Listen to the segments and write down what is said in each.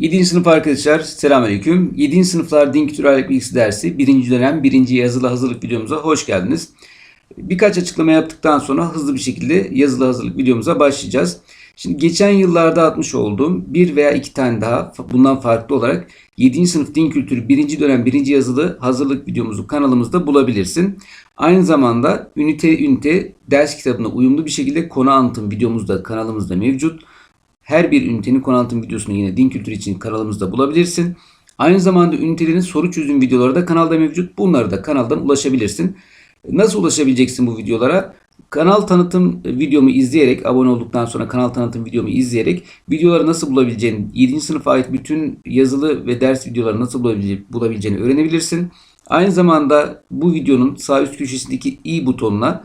7. sınıf arkadaşlar selamünaleyküm. 7. sınıflar din kültürel bilgisi dersi 1. dönem 1. yazılı hazırlık videomuza hoş geldiniz. Birkaç açıklama yaptıktan sonra hızlı bir şekilde yazılı hazırlık videomuza başlayacağız. Şimdi geçen yıllarda atmış olduğum bir veya iki tane daha bundan farklı olarak 7. sınıf din kültürü 1. dönem 1. yazılı hazırlık videomuzu kanalımızda bulabilirsin. Aynı zamanda ünite ünite ders kitabına uyumlu bir şekilde konu anlatım videomuz da kanalımızda mevcut. Her bir ünitenin konu anlatım videosunu yine din kültürü için kanalımızda bulabilirsin. Aynı zamanda ünitelerin soru çözüm videoları da kanalda mevcut. Bunları da kanaldan ulaşabilirsin. Nasıl ulaşabileceksin bu videolara? Kanal tanıtım videomu izleyerek, abone olduktan sonra kanal tanıtım videomu izleyerek videoları nasıl bulabileceğini, 7. sınıfa ait bütün yazılı ve ders videoları nasıl bulabileceğini öğrenebilirsin. Aynı zamanda bu videonun sağ üst köşesindeki i butonuna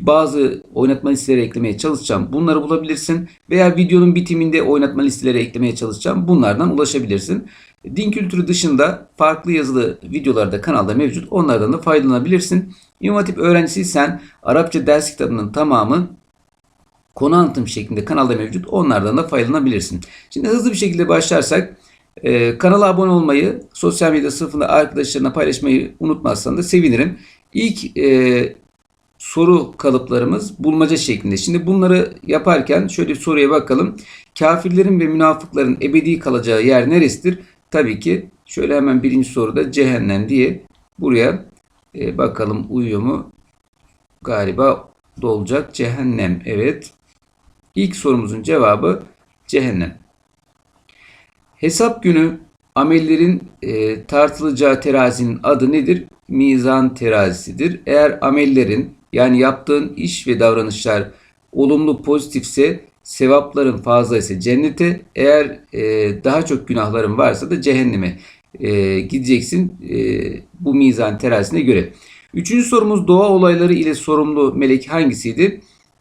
bazı oynatma listeleri eklemeye çalışacağım. Bunları bulabilirsin. Veya videonun bitiminde oynatma listeleri eklemeye çalışacağım. Bunlardan ulaşabilirsin. Din kültürü dışında farklı yazılı videolar da kanalda mevcut. Onlardan da faydalanabilirsin. İmam öğrencisiysen Arapça ders kitabının tamamı konu anlatım şeklinde kanalda mevcut. Onlardan da faydalanabilirsin. Şimdi hızlı bir şekilde başlarsak e, kanala abone olmayı, sosyal medya sınıfında arkadaşlarına paylaşmayı unutmazsan da sevinirim. İlk e, soru kalıplarımız bulmaca şeklinde. Şimdi bunları yaparken şöyle bir soruya bakalım. Kafirlerin ve münafıkların ebedi kalacağı yer neresidir? Tabii ki şöyle hemen birinci soruda cehennem diye buraya e, bakalım uyuyor mu? Galiba dolacak. Cehennem. Evet. İlk sorumuzun cevabı cehennem. Hesap günü amellerin e, tartılacağı terazinin adı nedir? Mizan terazisidir. Eğer amellerin yani yaptığın iş ve davranışlar olumlu pozitifse sevapların fazla ise cennete eğer e, daha çok günahların varsa da cehenneme e, gideceksin e, bu mizan terazisine göre. Üçüncü sorumuz doğa olayları ile sorumlu melek hangisiydi?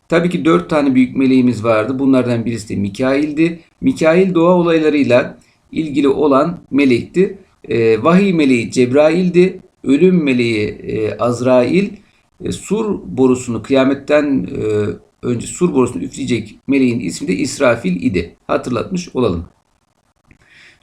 Tabii ki dört tane büyük meleğimiz vardı. Bunlardan birisi de Mikail'di. Mikail doğa olaylarıyla ilgili olan melekti. E, vahiy meleği Cebrail'di. Ölüm meleği e, Azrail. E, sur borusunu kıyametten e, önce sur borusunu üfleyecek meleğin ismi de İsrafil idi. Hatırlatmış olalım.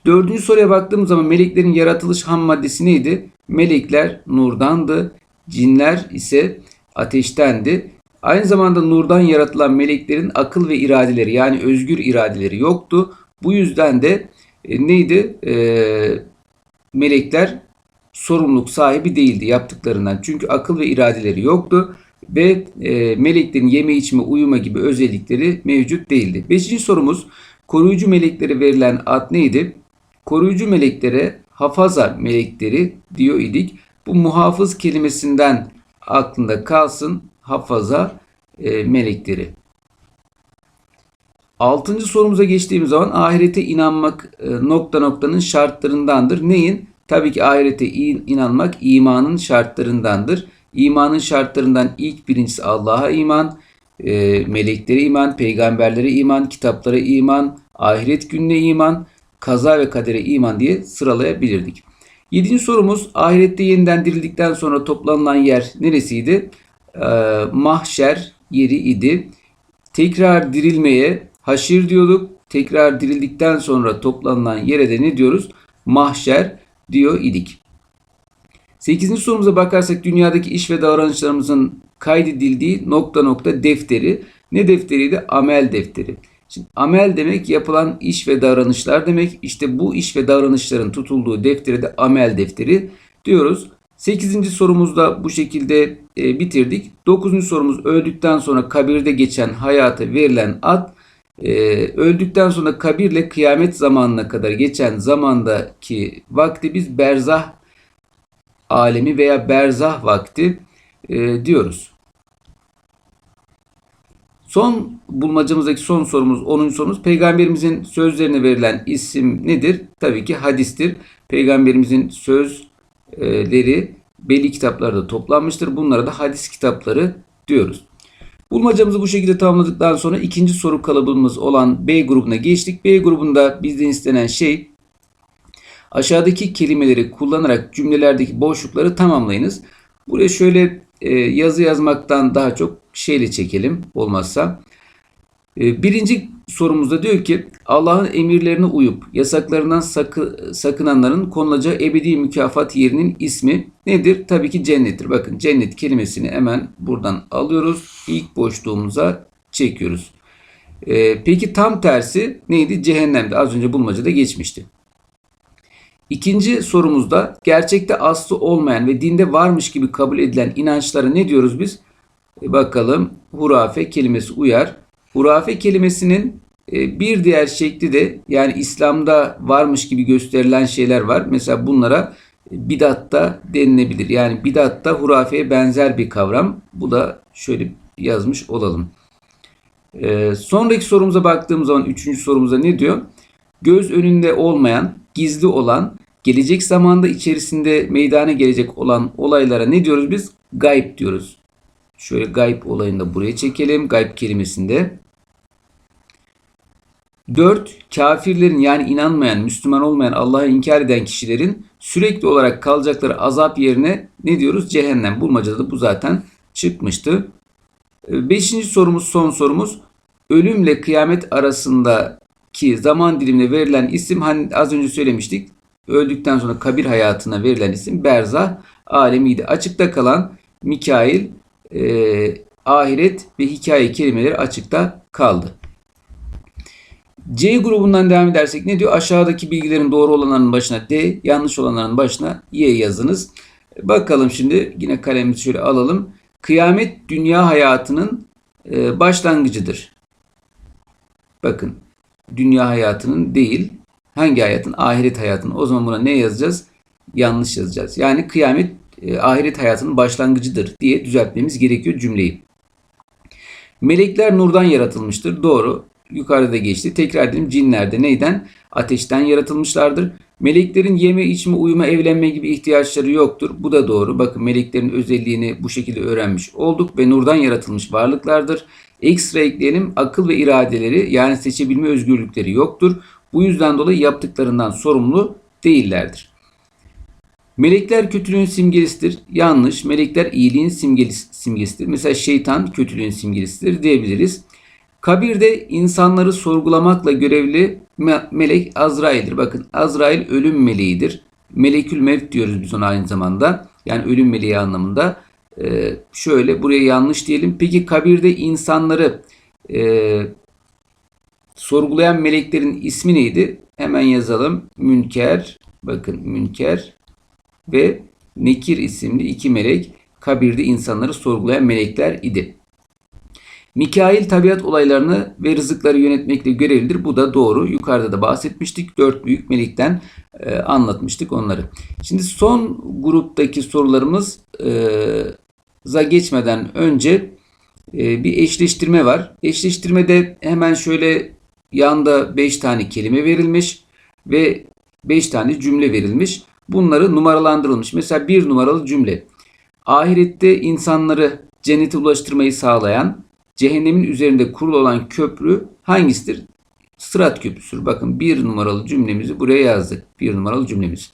Dördüncü soruya baktığımız zaman meleklerin yaratılış ham maddesi neydi? Melekler nurdandı. Cinler ise ateştendi. Aynı zamanda nurdan yaratılan meleklerin akıl ve iradeleri yani özgür iradeleri yoktu. Bu yüzden de e, neydi? E, melekler sorumluluk sahibi değildi yaptıklarından. Çünkü akıl ve iradeleri yoktu ve e, meleklerin yeme içme uyuma gibi özellikleri mevcut değildi. Beşinci sorumuz koruyucu meleklere verilen ad neydi? Koruyucu meleklere hafaza melekleri diyor idik. Bu muhafız kelimesinden aklında kalsın hafaza e, melekleri. Altıncı sorumuza geçtiğimiz zaman ahirete inanmak e, nokta noktanın şartlarındandır. Neyin? Tabii ki ahirete inanmak imanın şartlarındandır. İmanın şartlarından ilk birincisi Allah'a iman, e, meleklere iman, peygamberlere iman, kitaplara iman, ahiret gününe iman, kaza ve kadere iman diye sıralayabilirdik. Yedinci sorumuz ahirette yeniden dirildikten sonra toplanılan yer neresiydi? E, mahşer yeri idi. Tekrar dirilmeye haşir diyorduk. Tekrar dirildikten sonra toplanılan yere de ne diyoruz? Mahşer diyor idik. 8. sorumuza bakarsak dünyadaki iş ve davranışlarımızın kaydedildiği nokta nokta defteri. Ne defteriydi? Amel defteri. Şimdi amel demek yapılan iş ve davranışlar demek. İşte bu iş ve davranışların tutulduğu defteri de amel defteri diyoruz. 8. sorumuzda bu şekilde e, bitirdik. 9. sorumuz öldükten sonra kabirde geçen hayata verilen ad. E, öldükten sonra kabirle kıyamet zamanına kadar geçen zamandaki vakti biz berzah alemi veya berzah vakti e, diyoruz. Son bulmacamızdaki son sorumuz 10. sorumuz peygamberimizin sözlerine verilen isim nedir? Tabii ki hadistir. Peygamberimizin sözleri belli kitaplarda toplanmıştır. Bunlara da hadis kitapları diyoruz. Bulmacamızı bu şekilde tamamladıktan sonra ikinci soru kalıbımız olan B grubuna geçtik. B grubunda bizden istenen şey aşağıdaki kelimeleri kullanarak cümlelerdeki boşlukları tamamlayınız. Buraya şöyle e, yazı yazmaktan daha çok şeyle çekelim olmazsa. E, Birinci sorumuzda diyor ki Allah'ın emirlerine uyup yasaklarından sakı, sakınanların konulacağı ebedi mükafat yerinin ismi nedir? Tabii ki cennettir. Bakın cennet kelimesini hemen buradan alıyoruz. İlk boşluğumuza çekiyoruz. E, peki tam tersi neydi? Cehennemde. Az önce bulmacada geçmişti. İkinci sorumuzda gerçekte aslı olmayan ve dinde varmış gibi kabul edilen inançlara ne diyoruz biz? E, bakalım hurafe kelimesi uyar. Hurafe kelimesinin e, bir diğer şekli de yani İslam'da varmış gibi gösterilen şeyler var. Mesela bunlara bidatta denilebilir. Yani bidatta hurafeye benzer bir kavram. Bu da şöyle yazmış olalım. E, sonraki sorumuza baktığımız zaman üçüncü sorumuza ne diyor? Göz önünde olmayan, gizli olan, gelecek zamanda içerisinde meydana gelecek olan olaylara ne diyoruz biz? Gayb diyoruz. Şöyle gayb olayını da buraya çekelim. Gayb kelimesinde. 4. Kafirlerin yani inanmayan, Müslüman olmayan, Allah'ı inkar eden kişilerin sürekli olarak kalacakları azap yerine ne diyoruz? Cehennem. Bulmacada da bu zaten çıkmıştı. Ee, Beşinci sorumuz, son sorumuz. Ölümle kıyamet arasındaki zaman dilimine verilen isim hani az önce söylemiştik. Öldükten sonra kabir hayatına verilen isim berzah alemiydi. Açıkta kalan Mikail, e, ahiret ve hikaye kelimeleri açıkta kaldı. C grubundan devam edersek ne diyor? Aşağıdaki bilgilerin doğru olanların başına D, yanlış olanların başına Y yazınız. Bakalım şimdi yine kalemimizi şöyle alalım. Kıyamet dünya hayatının e, başlangıcıdır. Bakın dünya hayatının değil hangi hayatın? Ahiret hayatının. O zaman buna ne yazacağız? Yanlış yazacağız. Yani kıyamet e, ahiret hayatının başlangıcıdır diye düzeltmemiz gerekiyor cümleyi. Melekler nurdan yaratılmıştır. Doğru. Yukarıda geçti. Tekrar edelim cinlerde neyden? Ateşten yaratılmışlardır. Meleklerin yeme, içme, uyuma, evlenme gibi ihtiyaçları yoktur. Bu da doğru. Bakın meleklerin özelliğini bu şekilde öğrenmiş olduk ve nurdan yaratılmış varlıklardır. Ekstra ekleyelim akıl ve iradeleri yani seçebilme özgürlükleri yoktur. Bu yüzden dolayı yaptıklarından sorumlu değillerdir. Melekler kötülüğün simgelisidir. Yanlış. Melekler iyiliğin simgesidir. Mesela şeytan kötülüğün simgelisidir diyebiliriz. Kabirde insanları sorgulamakla görevli melek Azrail'dir. Bakın Azrail ölüm meleğidir. Melekül Mevt diyoruz biz ona aynı zamanda. Yani ölüm meleği anlamında. Ee, şöyle buraya yanlış diyelim. Peki kabirde insanları e, sorgulayan meleklerin ismi neydi? Hemen yazalım. Münker. Bakın Münker ve Nekir isimli iki melek kabirde insanları sorgulayan melekler idi. Mikail tabiat olaylarını ve rızıkları yönetmekle görevlidir. Bu da doğru. Yukarıda da bahsetmiştik. Dört büyük melikten e, anlatmıştık onları. Şimdi son gruptaki sorularımıza geçmeden önce e, bir eşleştirme var. Eşleştirmede hemen şöyle yanda 5 tane kelime verilmiş ve 5 tane cümle verilmiş. Bunları numaralandırılmış. Mesela bir numaralı cümle. Ahirette insanları cennete ulaştırmayı sağlayan cehennemin üzerinde kurulu olan köprü hangisidir? Sırat köprüsüdür. Bakın bir numaralı cümlemizi buraya yazdık. Bir numaralı cümlemiz.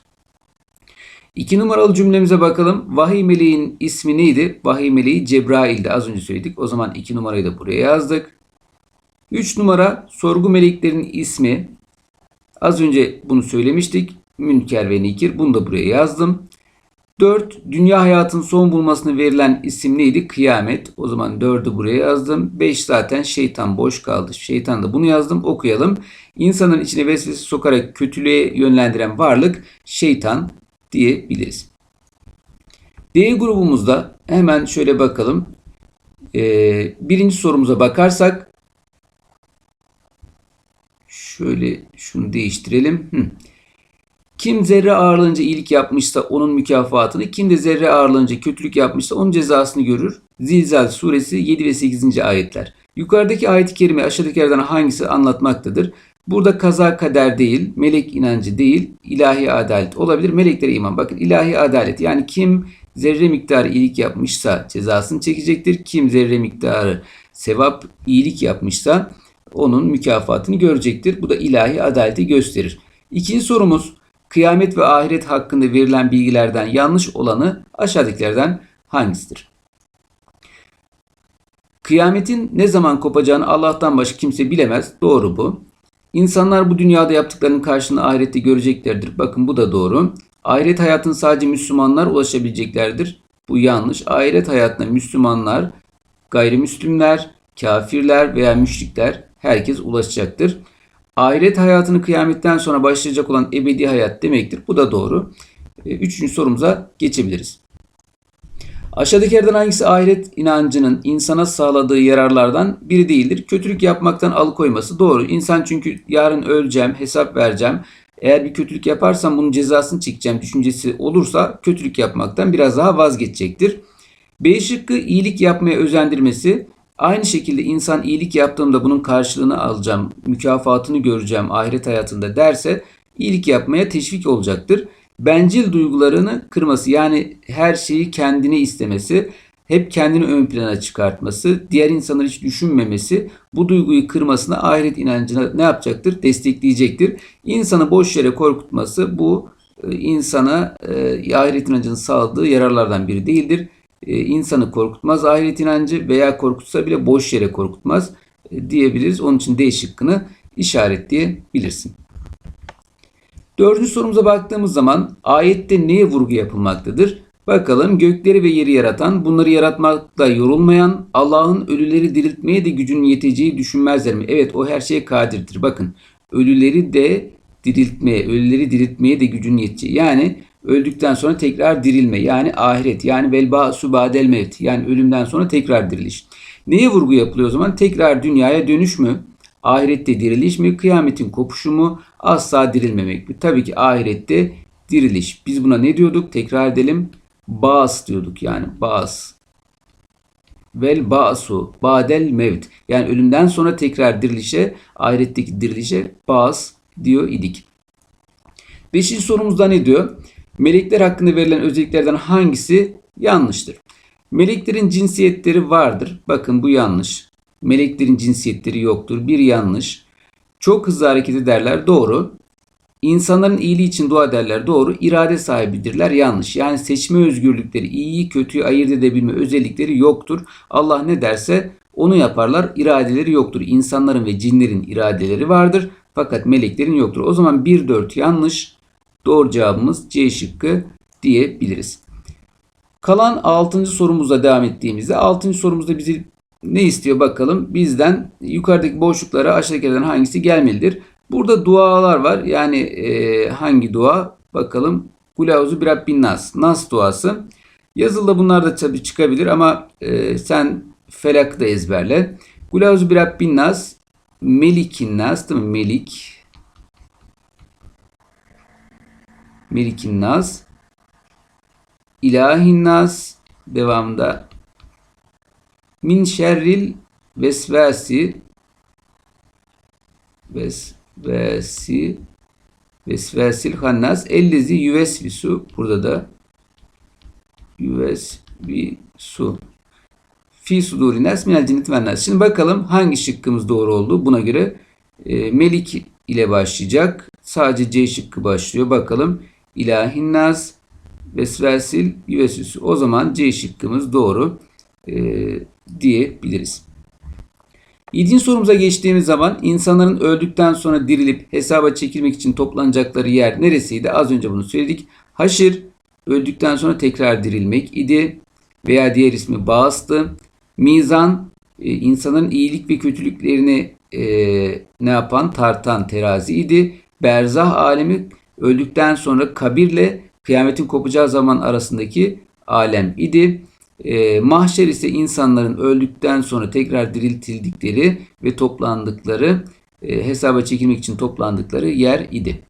İki numaralı cümlemize bakalım. Vahiy meleğin ismi neydi? Vahiy meleği Cebrail'di. Az önce söyledik. O zaman iki numarayı da buraya yazdık. Üç numara sorgu meleklerin ismi. Az önce bunu söylemiştik. Münker ve Nikir. Bunu da buraya yazdım. 4. Dünya hayatın son bulmasını verilen isim neydi? Kıyamet. O zaman 4'ü buraya yazdım. 5 zaten şeytan boş kaldı. Şeytan da bunu yazdım. Okuyalım. İnsanın içine vesvese sokarak kötülüğe yönlendiren varlık şeytan diyebiliriz. D grubumuzda hemen şöyle bakalım. Ee, birinci sorumuza bakarsak şöyle şunu değiştirelim. Hı. Kim zerre ağırlığınca iyilik yapmışsa onun mükafatını, kim de zerre ağırlığınca kötülük yapmışsa onun cezasını görür. Zilzal suresi 7 ve 8. ayetler. Yukarıdaki ayet-i kerime aşağıdakilerden hangisi anlatmaktadır? Burada kaza kader değil, melek inancı değil, ilahi adalet olabilir. Meleklere iman. Bakın ilahi adalet yani kim zerre miktarı iyilik yapmışsa cezasını çekecektir. Kim zerre miktarı sevap iyilik yapmışsa onun mükafatını görecektir. Bu da ilahi adaleti gösterir. İkinci sorumuz kıyamet ve ahiret hakkında verilen bilgilerden yanlış olanı aşağıdakilerden hangisidir? Kıyametin ne zaman kopacağını Allah'tan başka kimse bilemez. Doğru bu. İnsanlar bu dünyada yaptıklarının karşılığını ahirette göreceklerdir. Bakın bu da doğru. Ahiret hayatını sadece Müslümanlar ulaşabileceklerdir. Bu yanlış. Ahiret hayatına Müslümanlar, gayrimüslimler, kafirler veya müşrikler herkes ulaşacaktır. Ahiret hayatını kıyametten sonra başlayacak olan ebedi hayat demektir. Bu da doğru. E, Üçüncü sorumuza geçebiliriz. Aşağıdakilerden hangisi ahiret inancının insana sağladığı yararlardan biri değildir? Kötülük yapmaktan alıkoyması. Doğru. İnsan çünkü yarın öleceğim, hesap vereceğim. Eğer bir kötülük yaparsam bunun cezasını çekeceğim düşüncesi olursa kötülük yapmaktan biraz daha vazgeçecektir. B şıkkı iyilik yapmaya özendirmesi. Aynı şekilde insan iyilik yaptığımda bunun karşılığını alacağım, mükafatını göreceğim ahiret hayatında derse iyilik yapmaya teşvik olacaktır. Bencil duygularını kırması yani her şeyi kendine istemesi, hep kendini ön plana çıkartması, diğer insanları hiç düşünmemesi bu duyguyu kırmasına ahiret inancına ne yapacaktır? Destekleyecektir. İnsanı boş yere korkutması bu e, insana e, ahiret inancının sağladığı yararlardan biri değildir. E, insanı korkutmaz ahiret inancı veya korkutsa bile boş yere korkutmaz e, diyebiliriz. Onun için D şıkkını işaretleyebilirsin. Dördüncü sorumuza baktığımız zaman ayette neye vurgu yapılmaktadır? Bakalım gökleri ve yeri yaratan, bunları yaratmakla yorulmayan, Allah'ın ölüleri diriltmeye de gücünün yeteceği düşünmezler mi? Evet o her şeye kadirdir. Bakın ölüleri de diriltmeye, ölüleri diriltmeye de gücünün yeteceği. Yani öldükten sonra tekrar dirilme yani ahiret yani velba subadel mevt yani ölümden sonra tekrar diriliş. Neye vurgu yapılıyor o zaman? Tekrar dünyaya dönüş mü? Ahirette diriliş mi? Kıyametin kopuşu mu? Asla dirilmemek mi? Tabii ki ahirette diriliş. Biz buna ne diyorduk? Tekrar edelim. Bas diyorduk yani bas. Vel ba'su badel mevt. Yani ölümden sonra tekrar dirilişe, ahiretteki dirilişe bas diyor idik. Beşinci sorumuzda ne diyor? Melekler hakkında verilen özelliklerden hangisi yanlıştır? Meleklerin cinsiyetleri vardır. Bakın bu yanlış. Meleklerin cinsiyetleri yoktur. Bir yanlış. Çok hızlı hareket ederler. Doğru. İnsanların iyiliği için dua ederler. Doğru. İrade sahibidirler. Yanlış. Yani seçme özgürlükleri, iyiyi kötüyü ayırt edebilme özellikleri yoktur. Allah ne derse onu yaparlar. İradeleri yoktur. İnsanların ve cinlerin iradeleri vardır. Fakat meleklerin yoktur. O zaman 1-4 yanlış. Doğru cevabımız C şıkkı diyebiliriz. Kalan 6. sorumuzla devam ettiğimizde 6. sorumuzda bizi ne istiyor bakalım. Bizden yukarıdaki boşluklara aşağıdakilerden hangisi gelmelidir? Burada dualar var. Yani e, hangi dua? Bakalım. Kulauzu bir Rabbin Nas. Nas duası. Yazılıda bunlar da tabii çıkabilir ama e, sen felak da ezberle. Kulauzu bir Rabbin Nas. Melikin Nas değil mi? Melik. Melikin Nas. İlahin Nas. Devamında min şerril vesvasi vesvasi vesvesil hannas ellezi yüvesvisu burada da yüvesvisu fi suduri nas minel nas. Şimdi bakalım hangi şıkkımız doğru oldu. Buna göre e, Melik ile başlayacak. Sadece C şıkkı başlıyor. Bakalım ilahin nas vesvesil yüvesvisu. O zaman C şıkkımız doğru. E, diyebiliriz. Yedinci sorumuza geçtiğimiz zaman insanların öldükten sonra dirilip hesaba çekilmek için toplanacakları yer neresiydi? Az önce bunu söyledik. Haşir öldükten sonra tekrar dirilmek idi veya diğer ismi bağıstı. Mizan e, insanların iyilik ve kötülüklerini e, ne yapan tartan terazi idi. Berzah alemi öldükten sonra kabirle kıyametin kopacağı zaman arasındaki alem idi. E, mahşer ise insanların öldükten sonra tekrar diriltildikleri ve toplandıkları, e, hesaba çekilmek için toplandıkları yer idi.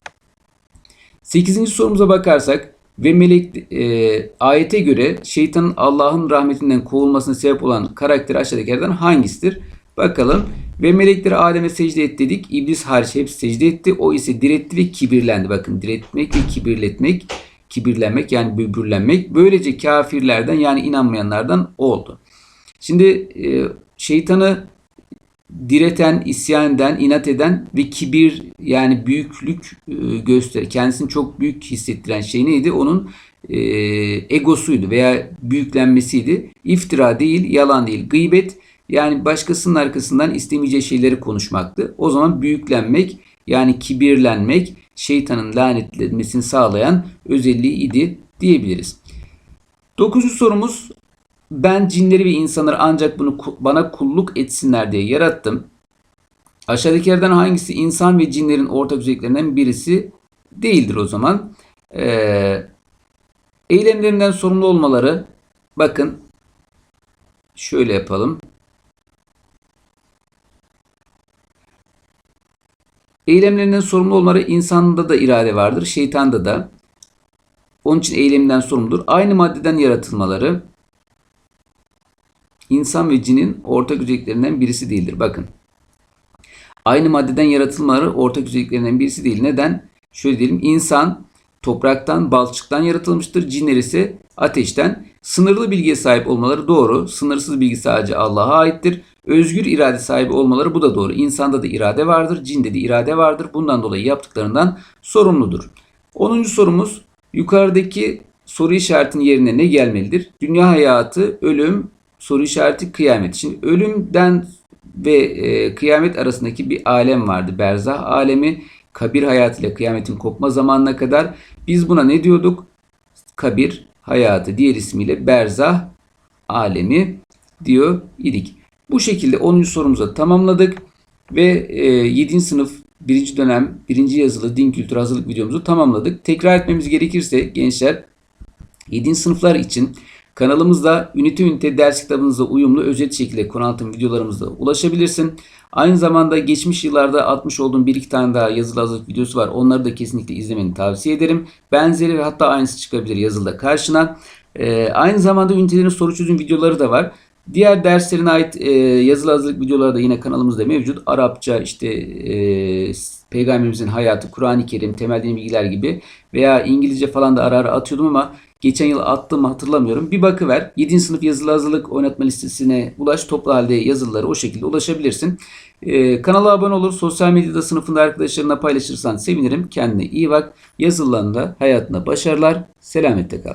Sekizinci sorumuza bakarsak ve melek e, ayete göre şeytanın Allah'ın rahmetinden kovulmasına sebep olan karakter aşağıdakilerden hangisidir? Bakalım. Ve melekler Adem'e secde et dedik. İblis hariç hepsi secde etti. O ise diretti ve kibirlendi. Bakın diretmek ve kibirletmek kibirlenmek yani böbürlenmek böylece kafirlerden yani inanmayanlardan oldu. Şimdi e, şeytanı direten, isyan eden, inat eden ve kibir yani büyüklük e, göster, kendisini çok büyük hissettiren şey neydi? Onun e, egosuydu veya büyüklenmesiydi. İftira değil, yalan değil. Gıybet Yani başkasının arkasından istemeyeceği şeyleri konuşmaktı. O zaman büyüklenmek yani kibirlenmek şeytanın lanetlenmesini sağlayan özelliği idi diyebiliriz. Dokuzuncu sorumuz ben cinleri ve insanları ancak bunu bana kulluk etsinler diye yarattım. Aşağıdakilerden hangisi insan ve cinlerin ortak özelliklerinden birisi değildir o zaman? Ee, eylemlerinden sorumlu olmaları bakın şöyle yapalım. Eylemlerinden sorumlu olmaları insanda da irade vardır, şeytanda da. Onun için eyleminden sorumludur. Aynı maddeden yaratılmaları insan ve cinin ortak özelliklerinden birisi değildir. Bakın. Aynı maddeden yaratılmaları ortak özelliklerinden birisi değil. Neden? Şöyle diyelim. İnsan topraktan, balçıktan yaratılmıştır. Cinler ise ateşten. Sınırlı bilgiye sahip olmaları doğru. Sınırsız bilgi sadece Allah'a aittir. Özgür irade sahibi olmaları bu da doğru. İnsanda da irade vardır, cinde de irade vardır. Bundan dolayı yaptıklarından sorumludur. 10. sorumuz yukarıdaki soru işaretinin yerine ne gelmelidir? Dünya hayatı, ölüm, soru işareti kıyamet. Şimdi ölümden ve e, kıyamet arasındaki bir alem vardı. Berzah alemi kabir hayatıyla kıyametin kopma zamanına kadar biz buna ne diyorduk? Kabir hayatı diğer ismiyle berzah alemi diyor idik. Bu şekilde 10. sorumuzu tamamladık ve e, 7. sınıf 1. dönem 1. yazılı din kültürü hazırlık videomuzu tamamladık. Tekrar etmemiz gerekirse gençler 7. sınıflar için kanalımızda ünite ünite ders kitabınızla uyumlu özet şekilde konu anlatım videolarımıza ulaşabilirsin. Aynı zamanda geçmiş yıllarda atmış olduğum bir iki tane daha yazılı hazırlık videosu var. Onları da kesinlikle izlemeni tavsiye ederim. Benzeri ve hatta aynısı çıkabilir yazılıda karşına. Ee, aynı zamanda ünitelerin soru çözüm videoları da var. Diğer derslerine ait e, yazılı hazırlık videoları da yine kanalımızda mevcut. Arapça işte e, Peygamberimizin hayatı, Kur'an-ı Kerim, temel din bilgiler gibi veya İngilizce falan da ara ara atıyordum ama geçen yıl attığımı hatırlamıyorum. Bir bakıver. 7. sınıf yazılı hazırlık oynatma listesine ulaş. Toplu halde yazılıları o şekilde ulaşabilirsin. Ee, kanala abone olur. Sosyal medyada sınıfında arkadaşlarına paylaşırsan sevinirim. Kendine iyi bak. Yazılarında hayatında başarılar. Selametle kal.